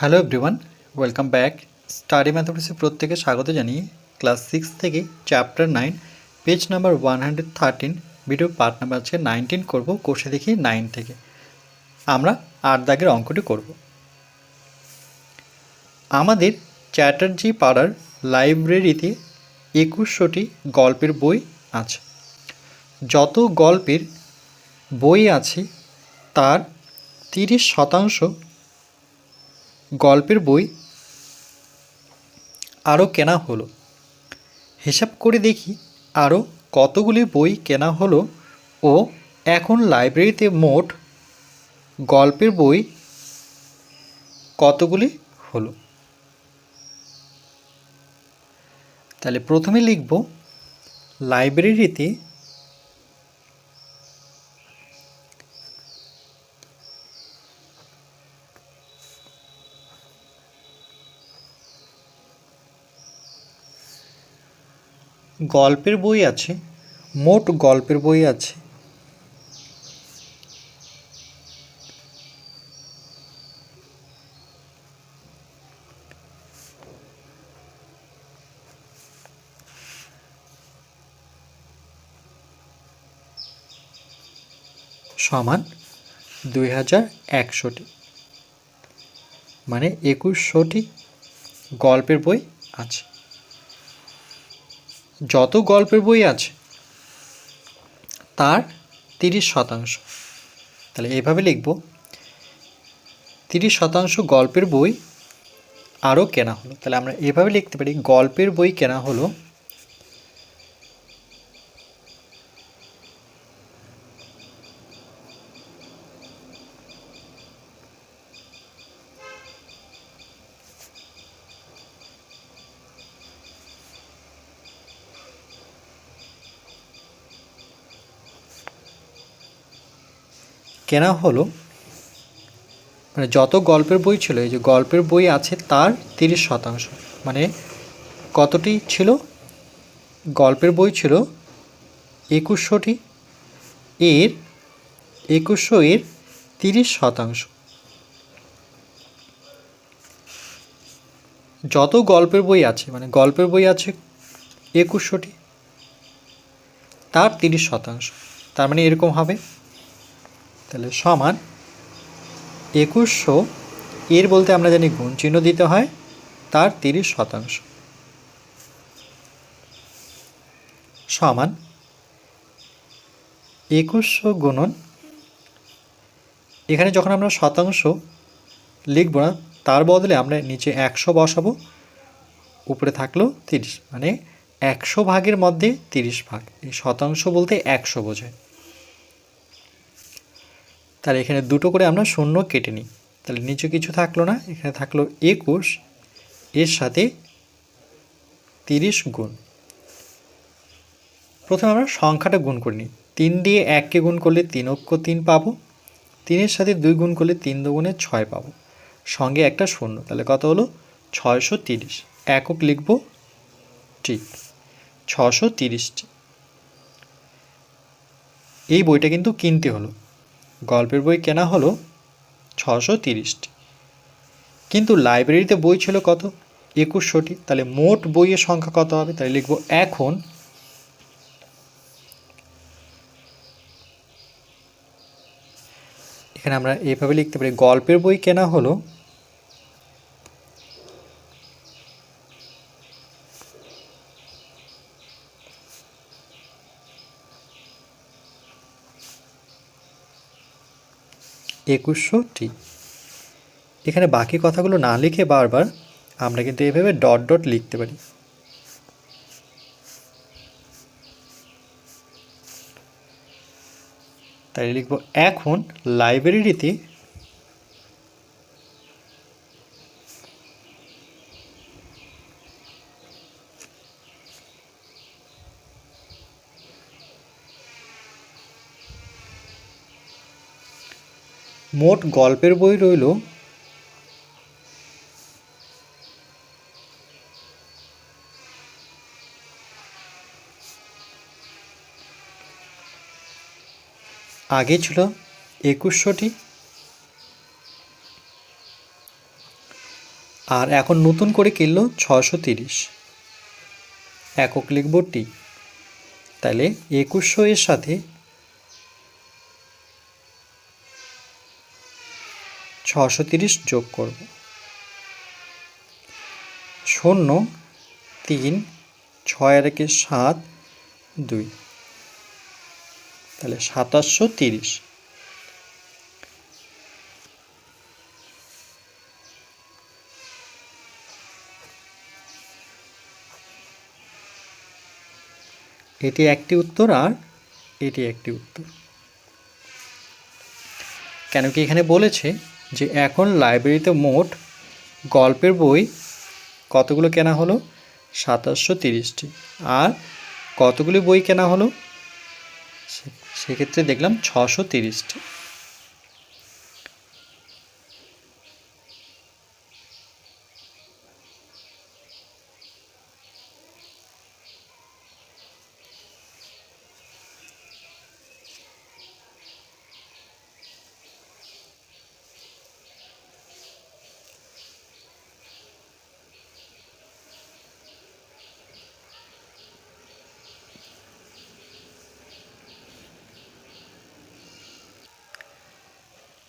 Hello everyone welcome back study ম্যাথমেটিক্সে প্রত্যেকে স্বাগত জানিয়ে ক্লাস সিক্স থেকে chapter nine page number one hundred thirteen video part number আজকে nineteen করব কোষে দেখি নাইন থেকে। আমরা আট দাগের অঙ্কটি করব। আমাদের চ্যাটার্জি পাড়ার লাইব্রেরিতে একুশশোটি গল্পের বই আছে। যত গল্পের বই আছে, তার তিরিশ শতাংশ গল্পের বই আরও কেনা হলো। হিসাব করে দেখি আরও কতগুলি বই কেনা হলো ও এখন লাইব্রেরিতে মোট গল্পের বই কতগুলি হলো? তাহলে প্রথমে লিখব, লাইব্রেরিতে গল্পের বই আছে, মোট গল্পের বই আছে। সমান দুই হাজার একশোটি। মানে একুশশোটি গল্পের বই আছে। যত গল্পের বই আছে, তার তিরিশ শতাংশ। তাহলে এভাবে লিখব, তিরিশ শতাংশ গল্পের বই আরও কেনা হলো। তাহলে আমরা এভাবে লিখতে পারি, গল্পের বই কেনা হলো কেনা হলো মানে যত গল্পের বই ছিল, এই যে গল্পের বই আছে তার তিরিশ শতাংশ। মানে কতটি ছিল? গল্পের বই ছিল একুশশোটি, এর একুশশো এর তিরিশ শতাংশ। যত গল্পের বই আছে মানে গল্পের বই আছে একুশশোটি, তার তিরিশ শতাংশ। তার মানে এরকম হবে। তাহলে সমান একুশশো, এর বলতে আমরা জানি গুণ চিহ্ন দিতে হয়, তার তিরিশ শতাংশ। সমান একুশশো গুণন, এখানে যখন আমরা শতাংশ লিখব না, তার বদলে আমরা নিচে একশো বসাবো, উপরে থাকল তিরিশ মানে একশো ভাগের মধ্যে তিরিশ ভাগ, এই শতাংশ বলতে একশো বোঝায়। তাহলে এখানে দুটো করে আমরা শূন্য কেটে নিই। তাহলে নিচে কিছু থাকল না, এখানে থাকল একুশ, এর সাথে তিরিশ গুণ। প্রথমে আমরা সংখ্যাটা গুণ করে নিই। তিন দিয়ে এককে গুণ করলে তিন অক্ষ তিন পাবো। তিনের সাথে দুই গুণ করলে তিন দুগুণে ছয় পাবো। সঙ্গে একটা শূন্য, তাহলে কত হলো? ছয়শো তিরিশ। একক লিখব ঠিক ছশো তিরিশটি এই বইটা কিন্তু কিনতে হলো। গল্পের বই কেনা হলো ছশো তিরিশটি। কিন্তু লাইব্রেরিতে বই ছিল কত? একুশশোটি। তাহলে মোট বইয়ের সংখ্যা কত হবে? তাহলে লিখব এখন এখানে আমরা এইভাবে লিখতে পারি। গল্পের বই কেনা হলো একুশশোটি। এখানে বাকি কথাগুলো না লিখে বারবার আমরা কিন্তু এভাবে ডট ডট লিখতে পারি। তাই লিখব, এখন লাইব্রেরিতে মোট গল্পের বই রইল আগে ছিল একুশশোটি। আর এখন নতুন করে কিনলো ছশো তিরিশ। একক লিখব টি। তাহলে একুশশো এর সাথে ছশো তিরিশ যোগ করব। শূন্য, তিন, ছয় আর সাত, দুই। তাহলে সাতাশশো তিরিশ। এটি একটি উত্তর আর এটি একটি উত্তর। কেন কি এখানে বলেছে যে এখন লাইব্রেরিতে মোট গল্পের বই কতগুলো কেনা হলো? সাতাশশো তিরিশটি। আর কতগুলি বই কেনা হলো? সেক্ষেত্রে দেখলাম ছশো তিরিশটি।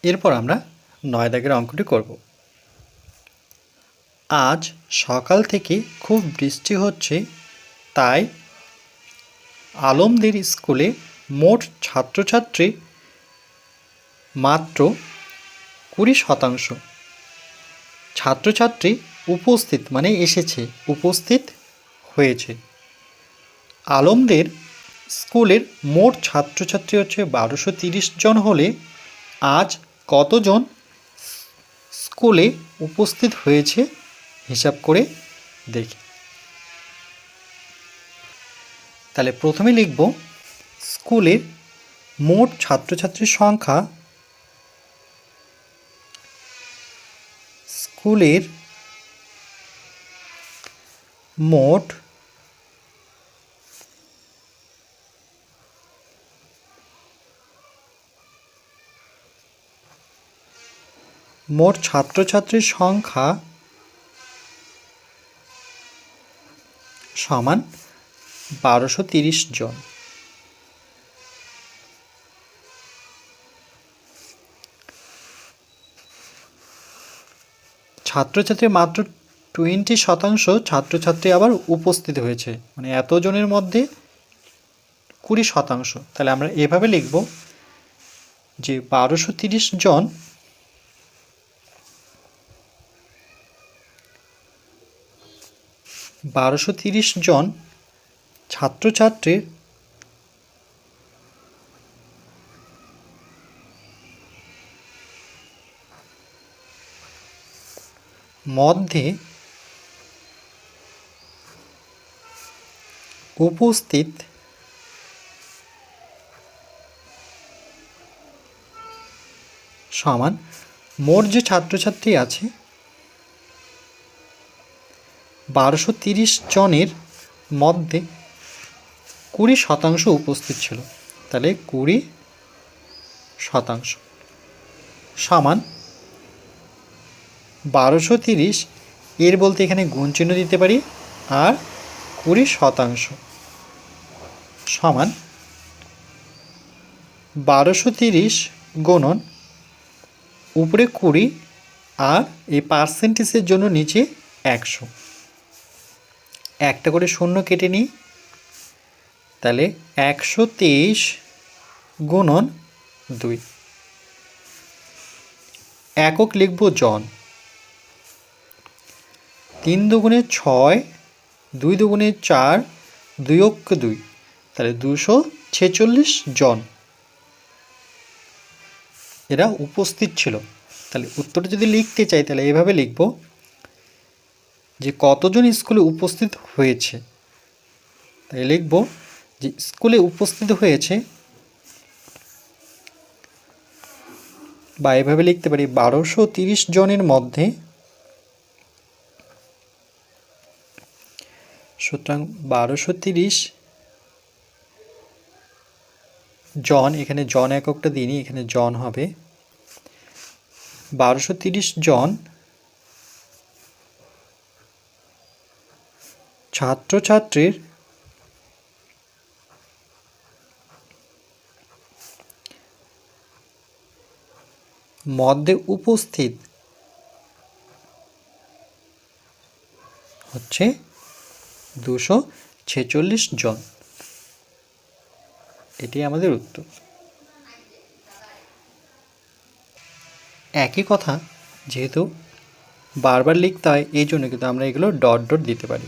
এরপর আমরা নয় দাগের অঙ্কটি করব। আজ সকাল থেকে খুব বৃষ্টি হচ্ছে, তাই আলমদের স্কুলে মোট ছাত্রছাত্রী মাত্র কুড়ি শতাংশ। ছাত্রছাত্রী উপস্থিত মানে এসেছে, উপস্থিত হয়েছে। আলমদের স্কুলের মোট ছাত্রছাত্রী হচ্ছে বারোশো তিরিশ জন হলে আজ কতজন স্কুলে উপস্থিত হয়েছে হিসাব করে দেখি। তাহলে প্রথমে লিখব, স্কুলের মোট ছাত্রছাত্রীর সংখ্যা, স্কুলের মোট মোট ছাত্রছাত্রীর সংখ্যা সমান বারোশো তিরিশ জন। ছাত্রছাত্রী মাত্র টোয়েন্টি শতাংশ ছাত্রছাত্রী আবার উপস্থিত হয়েছে। মানে এতজনের মধ্যে কুড়ি শতাংশ। তাহলে আমরা এভাবে লিখব যে বারোশো তিরিশ জন বারোশো তিরিশ জন ছাত্রছাত্রীর মধ্যে উপস্থিত সমান মোট যে ছাত্রছাত্রী আছে বারোশো তিরিশ জনের মধ্যে কুড়ি শতাংশ উপস্থিত ছিল। তাহলে কুড়ি শতাংশ সমান বারোশো তিরিশ এর বলতে এখানে গুণ চিহ্ন দিতে পারি আর কুড়ি শতাংশ সমান বারোশো তিরিশ গুণন উপরে কুড়ি আর এই পার্সেন্টেজের জন্য নিচে একশো। একটা করে শূন্য কেটে নিই। তাহলে একশো তেইশ গুণন দুই। একক লিখব জন। তিন দুগুণে ছয়, দুই দুগুণে চার, দুই অক্ষ দুই। তাহলে দুশো ছেচল্লিশ জন। এরা উপস্থিত ছিল। তাহলে উত্তরটা যদি লিখতে চাই, তাহলে এভাবে লিখব। যে কতজন স্কুলে উপস্থিত হয়েছে। তাই লিখব যে স্কুলে উপস্থিত হয়েছে বা এভাবে লিখতে পারি, বারোশো তিরিশ জনের মধ্যে সুতরাং বারোশো তিরিশ জন, এখানে জন এককটা দিনই, এখানে জন হবে। বারোশো তিরিশ জন ছাত্রছাত্রীর মধ্যে উপস্থিত হচ্ছে দুশো ছেচল্লিশ জন। এটি আমাদের উত্তর। একই কথা, যেহেতু বারবার লিখতে হয়, এই জন্য কিন্তু আমরা এগুলো ডট ডট দিতে পারি।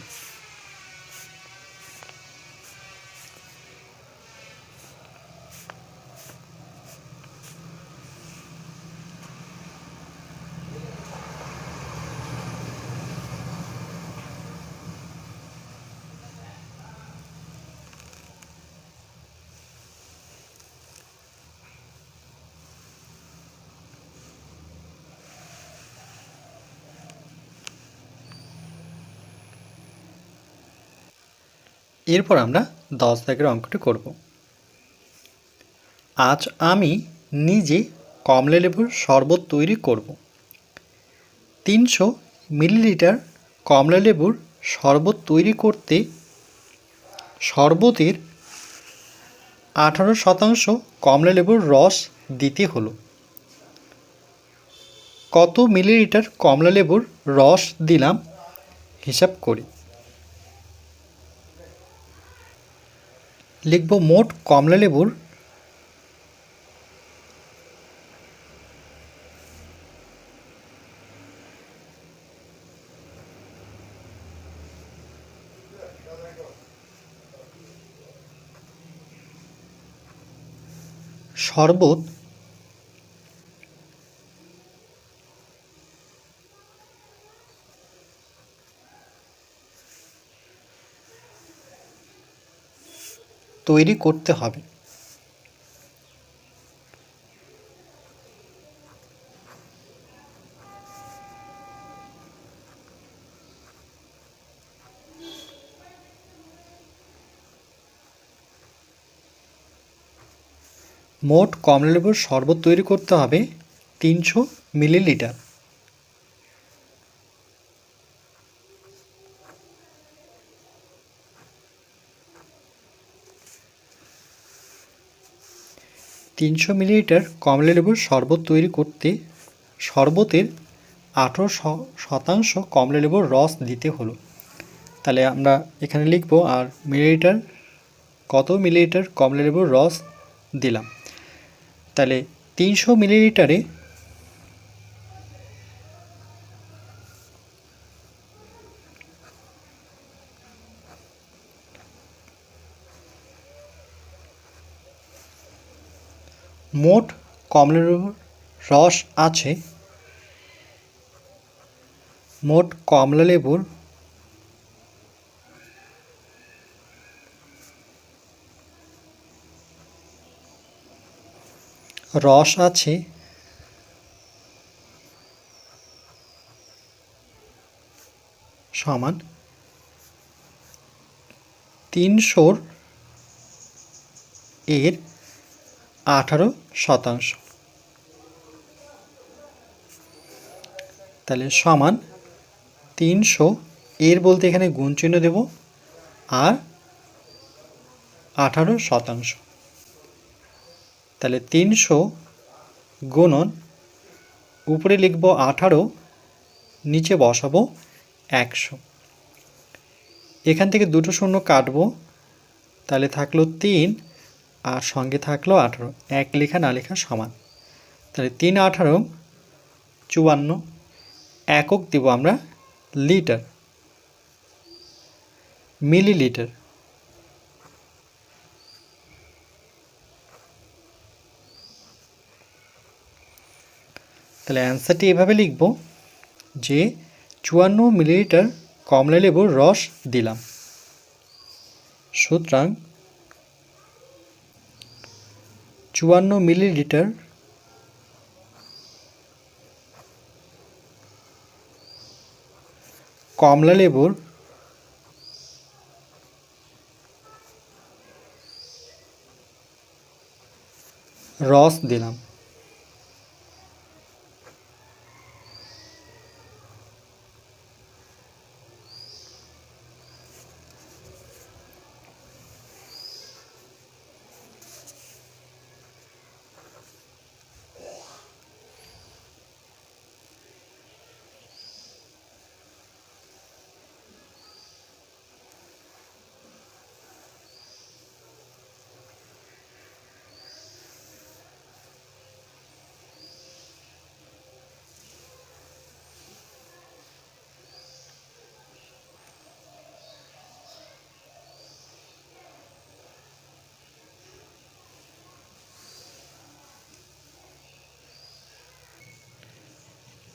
এরপর আমরা দশ দাগের অঙ্কটি করব। আজ আমি নিজে কমলা লেবুর শরবত তৈরি করব। তিনশো মিলিলিটার কমলা লেবুর শরবত তৈরি করতে শরবতের আঠারো শতাংশ কমলা লেবুর রস দিতে হলো। কত মিলিলিটার কমলা লেবুর রস দিলাম? হিসাব করি। লিখব মোট কমলা লেবুর শরবত তৈরি করতে হবে। মোট কমলালেবুর শরবত তৈরি করতে হবে তিনশো মিলিলিটার। তিনশো মিলিলিটার কমলা লেবুর শরবত তৈরি করতে শরবতের আঠেরো শতাংশ কমলা লেবুর রস দিতে হলো। তাহলে আমরা এখানে লিখব, আর মিলিলিটার, কত মিলিলিটার কমলা লেবুর রস দিলাম? তাহলে তিনশো মিলিলিটারে মোট কমলা লেবুর রস আছে। মোট কমলা লেবুর রস আছে। সমান তিনশোর এর আঠারো শতাংশ। তাহলে সমান তিনশো, এর বলতে এখানে গুণ চিহ্ন দেব, আর আঠারো শতাংশ। তাহলে তিনশো গুণন, উপরে লিখব আঠারো, নিচে বসাবো একশো। এখান থেকে দুটো শূন্য কাটবো, তাহলে থাকল তিন আর সঙ্গে থাকল আঠারো। এক লেখা না লেখা সমান। তাহলে তিন আঠারো, চুয়ান্ন, একক দেব আমরা লিটার, মিলিলিটার। তাহলে অ্যান্সারটি এভাবে লিখব যে চুয়ান্ন মিলিলিটার কমলা লেবুর রস দিলাম। সুতরাং চুয়ান্ন মিলিলিটার কমলা লেবুর রস দিলাম।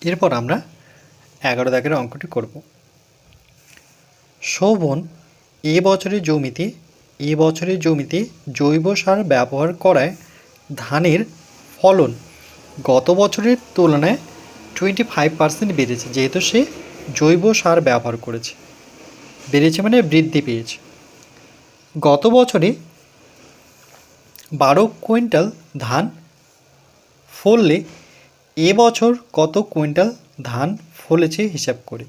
এরপর আমরা এগারো দাগের অঙ্কটি করব। শোভন, এ বছরের জমিতে, এ বছরের জমিতে জৈব সার ব্যবহার করায় ধানের ফলন গত বছরের তুলনায় টোয়েন্টি ফাইভ পার্সেন্ট বেড়েছে, যেহেতু সে জৈব সার ব্যবহার করেছে। বেড়েছে মানে বৃদ্ধি পেয়েছে। গত বছরে বারো কুইন্টাল ধান ফললে এবছর কত কুইন্টাল ধান ফলেছে হিসাব করে?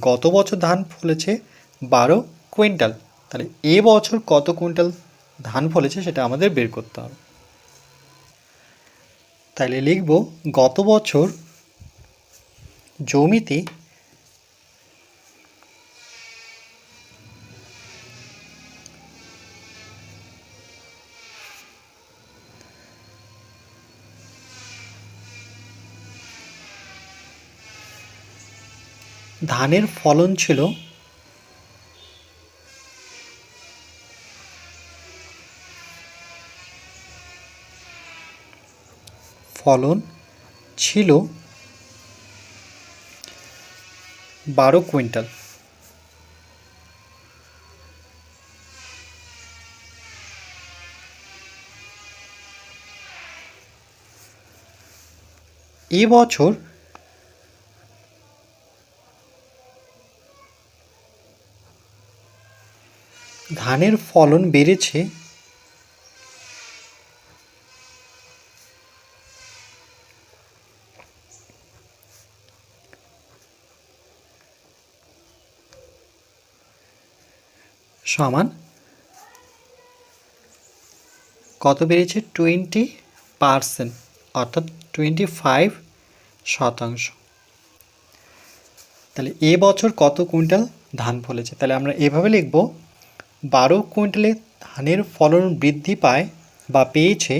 গত বছর ধান ফলেছে বারো কুইন্টাল। তাহলে এ বছর কত কুইন্টাল ধান ফলেছে সেটা আমাদের বের করতে হবে। তাহলে লিখব গত বছর জমিতে ধানের ফলন ছিল ফলন ছিল বারো কুইন্টাল। এবছর ধানের ফলন বেড়েছে? সমান। কত বেড়েছে? টোয়েন্টি পারসেন্ট, অর্থাৎ টোয়েন্টি ফাইভ শতাংশ। তাহলে এ বছর কত কুইন্টাল ধান ফলেছে? তাহলে আমরা এভাবে লিখব বারো কুইন্টালে ধানের ফলন বৃদ্ধি পায় বা পেয়েছে?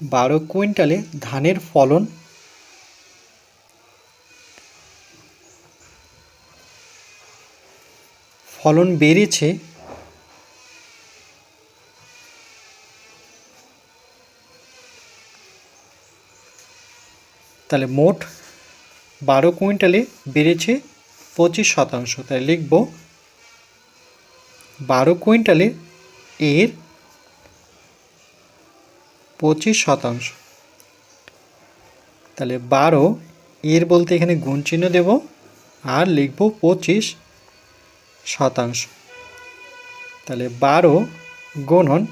বারো কুইন্টালে ধানের ফলন ফলন বেড়েছে তাহলে মোট বারো কুইন্টালে বেড়েছে পঁচিশ শতাংশ। তাই লিখব বারো কুইন্টালে এর পঁচিশ শতাংশ। তাহলে বারো এর বলতে এখানে গুণ চিহ্ন দেব আর লিখব পঁচিশ শতাংশ। তাহলে বারো গুণন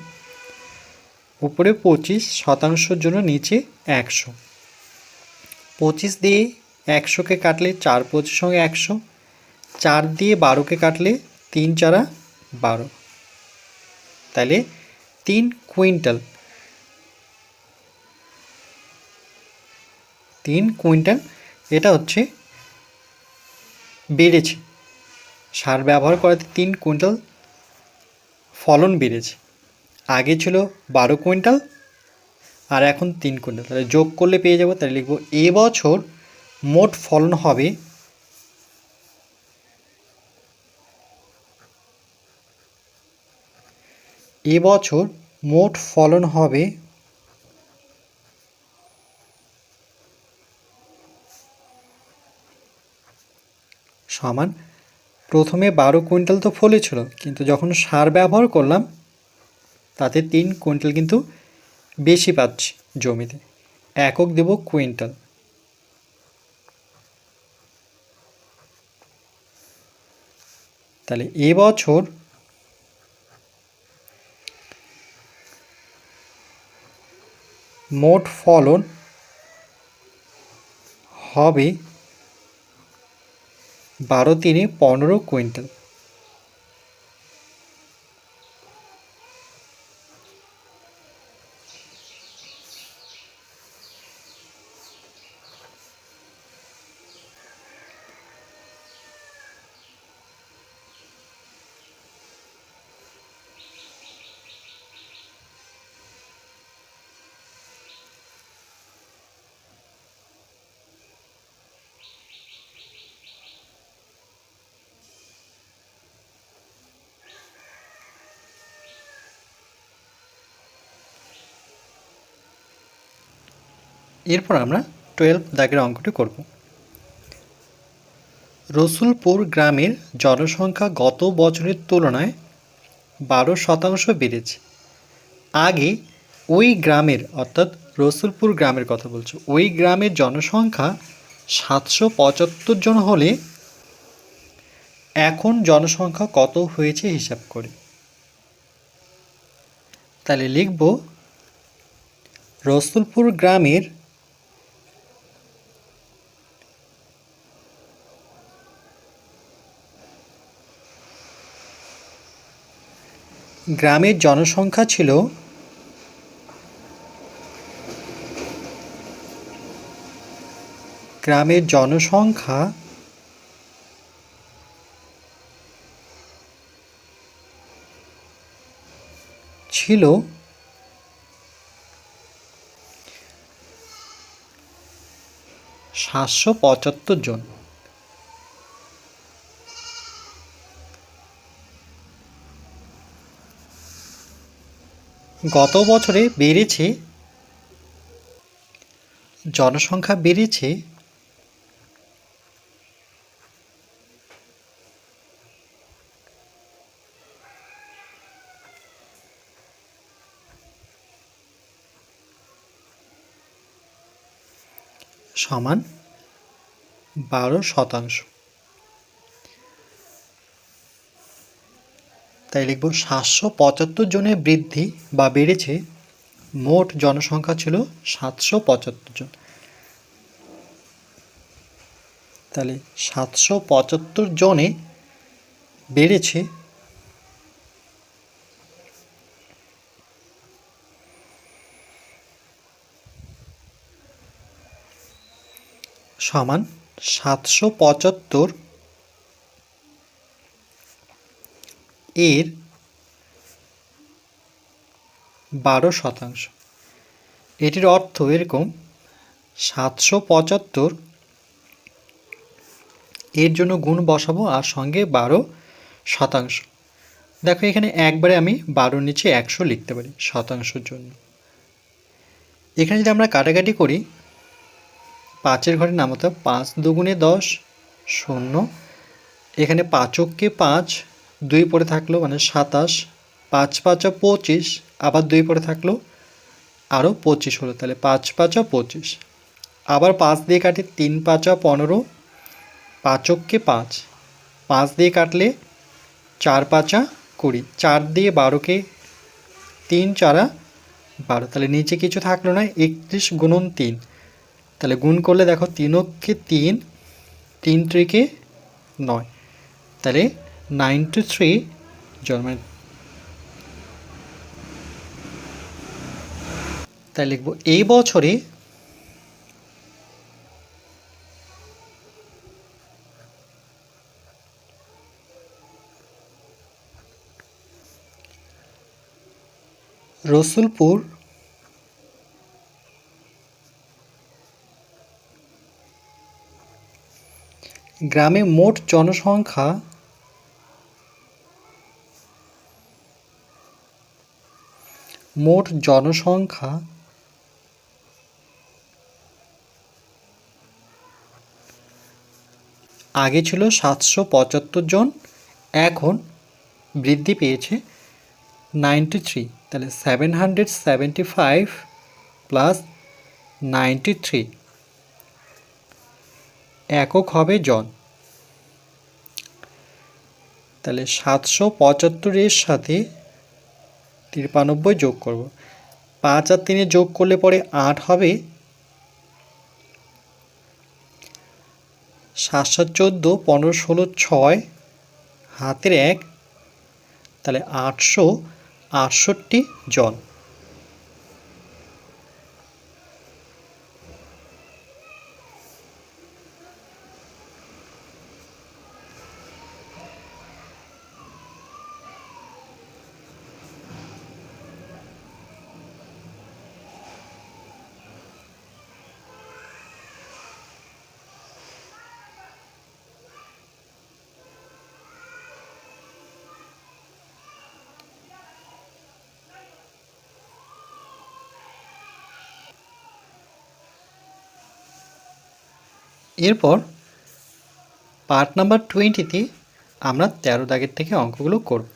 উপরে পঁচিশ শতাংশের জন্য নিচে একশো। পঁচিশ দিয়ে একশোকে কাটলে চার পঁচিশ সঙ্গে একশো, চার দিয়ে বারোকে কাটলে তিন চারা বারো। তাহলে তিন কুইন্টাল তিন কুইন্টাল এটা হচ্ছে বেড়েছে। সার ব্যবহার করাতে তিন কুইন্টাল ফলন বেড়েছে। আগে ছিল বারো কুইন্টাল আর এখন তিন কুইন্টাল। তাহলে যোগ করলে পেয়ে যাব, তাহলে লিখব এবছর মোট ফলন হবে এবছর মোট ফলন হবে সমান প্রথমে বারো কুইন্টাল তো ফলেছিল, কিন্তু যখন সার ব্যবহার করলাম, তাতে তিন কুইন্টাল কিন্তু বেশি পাচ্ছি জমিতে। একক দেব কুইন্টাল। তাহলে এবছর মোট ফলন হবে বারো তিনে পনেরো কুইন্টাল। এরপর আমরা টুয়েলভ দাগের অঙ্কটি করব। রসুলপুর গ্রামের জনসংখ্যা গত বছরের তুলনায় বারো শতাংশ বেড়েছে। আগে ওই গ্রামের, অর্থাৎ রসুলপুর গ্রামের কথা বলছো, ওই গ্রামের জনসংখ্যা সাতশো পঁচাত্তর জন হলে এখন জনসংখ্যা কত হয়েছে হিসাব করে। তাহলে লিখব, রসুলপুর গ্রামের গ্রামের জনসংখ্যা ছিল গ্রামের জনসংখ্যা ছিল সাতশো পঁচাত্তর জন। গত বছরে বেড়েছে জনসংখ্যা বেড়েছে সমান বারো শতাংশ। তাই লিখব, সাতশো পঁচাত্তর জনের বৃদ্ধি বা বেড়েছে মোট জনসংখ্যা ছিল সাতশো পঁচাত্তর জন। তাহলে সাতশো পঁচাত্তর জনে বেড়েছে সমান সাতশো পঁচাত্তর এর বারো শতাংশ। এটির অর্থ এরকম, সাতশো পঁচাত্তর এর জন্য গুণ বসাবো আর সঙ্গে বারো শতাংশ। দেখো এখানে একবারে আমি বারোর নিচে একশো লিখতে পারি শতাংশর জন্য। এখানে যদি আমরা কাটাকাটি করি, পাঁচের ঘরে নামাতে পাঁচ দুগুণে দশ শূন্য, এখানে পাঁচককে পাঁচ দুই পরে থাকল মানে সাতাশ, পাঁচ পাঁচা পঁচিশ, আবার দুই পরে থাকল আরও পঁচিশ হলো, তাহলে পাঁচ পাঁচা পঁচিশ। আবার পাঁচ দিয়ে কাটি তিন পাঁচা পনেরো পাঁচককে পাঁচ। পাঁচ দিয়ে কাটলে চার পাঁচা কুড়ি, চার দিয়ে বারোকে তিন, চারা বারো। তাহলে নিচে কিছু থাকল না, একত্রিশ গুণন তিন। তাহলে গুণ করলে দেখো তিনককে তিন তিন ত্রিকে নয়। তাহলে নাইনটি থ্রি জন্মের তাই লিখব এই বছরে রসুলপুর গ্রামে মোট জনসংখ্যা মোট জনসংখ্যা আগে ছিল সাতশো পঁচাত্তর জন, এখন বৃদ্ধি পেয়েছে নাইনটি থ্রি, তাহলে seven hundred seventy five plus ninety three একক হবে জন। তাহলে সাতশো পঁচাত্তরের সাথে তিরানব্বই যোগ করব। পাঁচ আর তিনে যোগ করলে পরে আট হবে। সাত সাত চোদ্দ, পনেরো, ষোলো, ছয়, হাতের এক, তাহলে আটশো আটষট্টি জন। এরপর পার্ট নাম্বার টোয়েন্টিতে আমরা তেরো দাগের থেকে অঙ্কগুলো করব।